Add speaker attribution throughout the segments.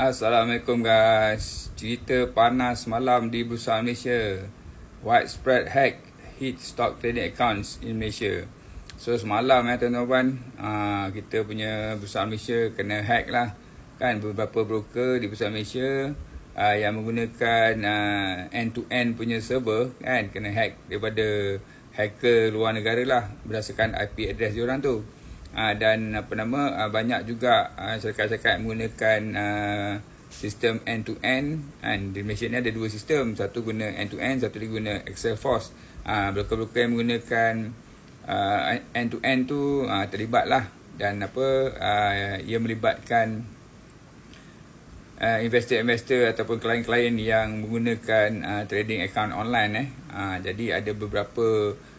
Speaker 1: Assalamualaikum guys. Cerita panas malam di Bursa Malaysia. Widespread hack hit stock trading accounts in Malaysia. So semalam ya tuan-tuan, uh, kita punya Bursa Malaysia kena hack lah. Kan beberapa broker di Bursa Malaysia uh, yang menggunakan uh, end-to-end punya server kan kena hack daripada hacker luar negara lah berdasarkan IP address diorang tu. Uh, dan apa nama uh, banyak juga uh, syarikat-syarikat menggunakan uh, sistem end to end kan di Malaysia ni ada dua sistem. Satu guna end to end satu lagi guna Excel Force. Uh, broker-broker yang menggunakan end to end tu uh, terlibat lah. Dan apa uh, ia melibatkan uh, investor-investor ataupun klien-klien yang menggunakan uh, trading account online eh. Uh, jadi ada beberapa Uh,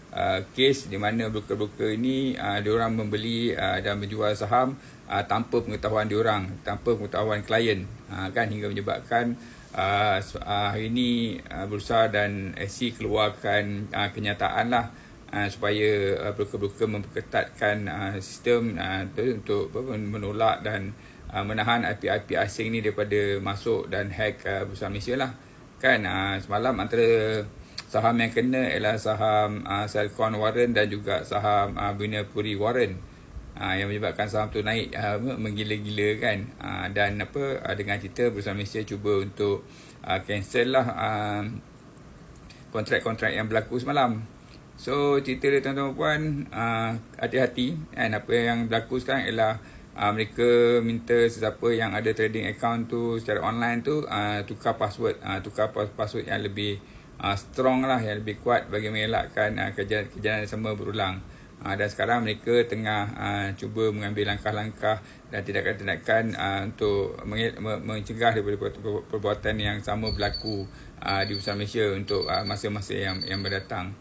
Speaker 1: kes di mana broker-broker ini uh, diorang membeli uh, dan menjual saham uh, tanpa pengetahuan diorang tanpa pengetahuan klien. Uh, kan hingga menyebabkan uh, uh, hari ini uh, bursa dan SC keluarkan uh, kenyataan lah uh, supaya uh, broker-broker memperketatkan uh, sistem uh, untuk uh, menolak dan uh, menahan IP-IP asing ni daripada masuk dan hack uh, bursa Malaysia lah. Kan uh, semalam antara saham yang kena ialah saham uh, Selcon Warren dan juga saham uh, Bina Puri Warren. Uh, yang menyebabkan saham tu naik uh, menggila-gila kan? Uh, dan apa uh, dengan cerita bersama Malaysia cuba untuk uh, cancel lah uh, kontrak-kontrak yang berlaku semalam. So cerita dia tuan-tuan puan uh, hati-hati kan? Apa yang berlaku sekarang ialah uh, mereka minta sesiapa yang ada trading account tu secara online tu uh, tukar password uh, tukar password yang lebih uh, strong lah yang lebih kuat bagi mengelakkan uh, kejadian-kejadian yang sama berulang. Uh, dan sekarang mereka tengah uh, cuba mengambil langkah-langkah dan tindakan-tindakan uh, untuk mencegah daripada perbuatan yang sama berlaku uh, di Pusat Malaysia untuk uh, masa-masa yang yang berdatang.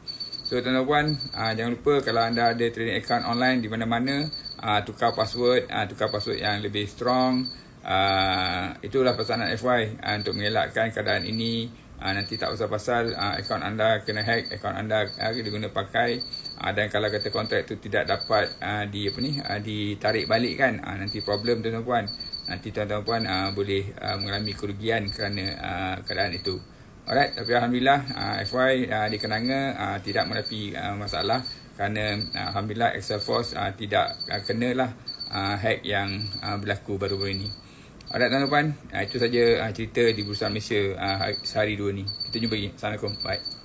Speaker 1: So tuan-tuan uh, jangan lupa kalau anda ada trading account online di mana-mana uh, tukar password, uh, tukar password yang lebih strong. Uh, itulah pesanan FY uh, untuk mengelakkan keadaan ini uh, nanti tak pasal-pasal uh, akaun anda kena hack, akaun anda uh, diguna pakai. Uh, dan kalau kata kontrak itu tidak dapat uh, di apa ni uh, ditarik balik kan? Uh, nanti problem tuan-tuan. Nanti tuan-tuan puan uh, boleh uh, mengalami kerugian kerana uh, keadaan itu. Alright tapi alhamdulillah uh, FY uh, di Kenanga uh, tidak menepi uh, masalah. Kerana uh, alhamdulillah Excel Force uh, tidak uh, kenalah uh, hack yang uh, berlaku baru-baru ini Alright tuan-tuan, itu saja cerita di Bursa Malaysia sehari dua ni. Kita jumpa lagi. Assalamualaikum. Bye.